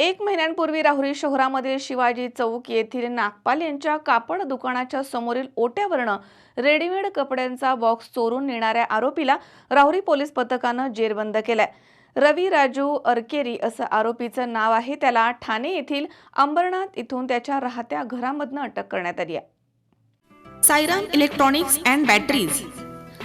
एक महिन्यांपूर्वी राहुरी शहरामधील शिवाजी चौक येथील नागपाल यांच्या कापड दुकानाच्या समोरील ओट्यावरनं रेडीमेड कपड्यांचा बॉक्स चोरून नेणाऱ्या आरोपीला राहुरी पोलीस पथकानं जेरबंद केलाय. रवी राजू अरकेरी असं आरोपीचं नाव आहे. त्याला ठाणे येथील अंबरनाथ इथून त्याच्या राहत्या घरामधनं अटक करण्यात आली आहे. सायराम इलेक्ट्रॉनिक्स अँड बॅटरीज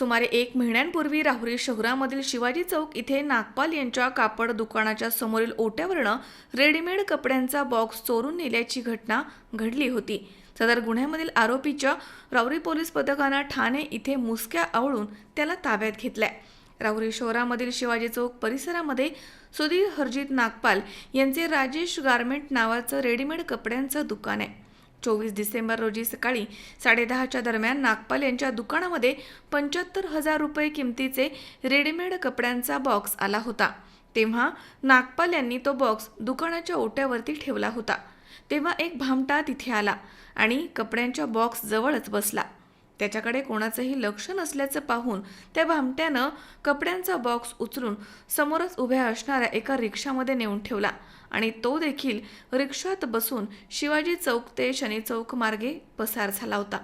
सुमारे एक महिन्यांपूर्वी राहुरी शहरामधील शिवाजी चौक इथे नागपाल यांच्या कापड दुकानाच्या समोरील ओट्यावरनं रेडीमेड कपड्यांचा बॉक्स चोरून नेल्याची घटना घडली होती. सदर गुन्ह्यामधील आरोपीच्या राहुरी पोलीस पथकानं ठाणे इथे मुसक्या आवळून त्याला ताब्यात घेतलाय. राहुरी शहरामधील शिवाजी चौक परिसरामध्ये सुधीर हरजित नागपाल यांचे राजेश गारमेंट नावाचं रेडीमेड कपड्यांचं दुकान आहे. चोवीस डिसेंबर रोजी सकाळी साडेदहाच्या दरम्यान नागपाल यांच्या दुकानामध्ये पंच्याहत्तर हजार रुपये किमतीचे रेडीमेड कपड्यांचा बॉक्स आला होता. तेव्हा नागपाल यांनी तो बॉक्स दुकानाच्या ओट्यावरती ठेवला होता. तेव्हा एक भामटा तिथे आला आणि कपड्यांच्या बॉक्स जवळच बसला. त्याच्याकडे कोणाचंही लक्ष नसल्याचं पाहून त्या भामट्यानं कपड्यांचा बॉक्स उचलून समोरच उभ्या असणाऱ्या एका रिक्षामध्ये नेऊन ठेवला. आणि तो देखील रिक्षात बसून शिवाजी चौक ते शनी चौक मार्गे पसार झाला होता.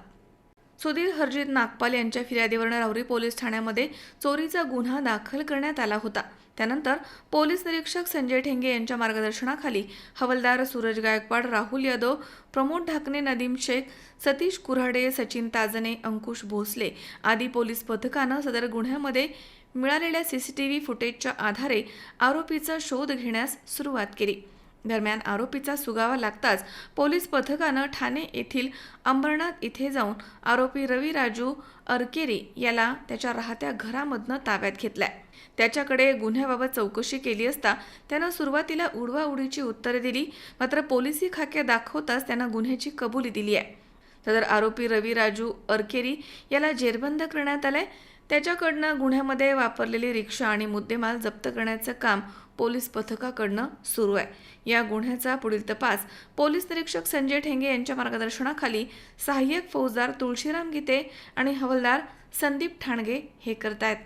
सुधीर हरजित नागपाल यांच्या फिर्यादीवरनं राहुरी पोलीस ठाण्यामध्ये चोरीचा गुन्हा दाखल करण्यात आला होता. त्यानंतर पोलीस निरीक्षक संजय ठेंगे यांच्या मार्गदर्शनाखाली हवलदार सूरज गायकवाड राहुल यादव प्रमोद ढाकणे नदीम शेख सतीश कुऱ्हाडे सचिन ताजने अंकुश भोसले आदी पोलीस पथकानं सदर गुन्ह्यामध्ये मिळालेल्या सीसीटीव्ही फुटेजच्या आधारे आरोपीचा शोध घेण्यास सुरुवात केली. दरम्यान आरोपीचा सुगावा लागताच पोलीस पथकानं ठाणे येथील अंबरनाथ इथे जाऊन आरोपी रवी राजू अरकेरी याला त्याच्या राहत्या घरामधनं ताब्यात घेतलाय. त्याच्याकडे गुन्ह्याबाबत चौकशी केली असता त्यानं सुरुवातीला उडवाउडीची उत्तरे दिली मात्र पोलिसी खाके दाखवताच त्यानं गुन्ह्याची कबुली दिली आहे. सदर आरोपी रवी राजू अरकेरी याला जेरबंद करण्यात आलंय. त्याच्याकडनं गुन्ह्यामध्ये वापरलेली रिक्षा आणि मुद्देमाल जप्त करण्याचं काम पोलीस पथकाकडनं सुरू आहे. या गुन्ह्याचा पुढील तपास पोलीस निरीक्षक संजय ठेंगे यांच्या मार्गदर्शनाखाली सहाय्यक फौजदार तुळशीराम गीते आणि हवालदार संदीप ठाणगे हे करतायत.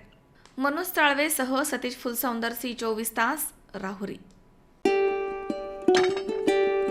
मनोज ताळवेसह सतीश फुलसौंदर सी चोवीस तास राहुरी.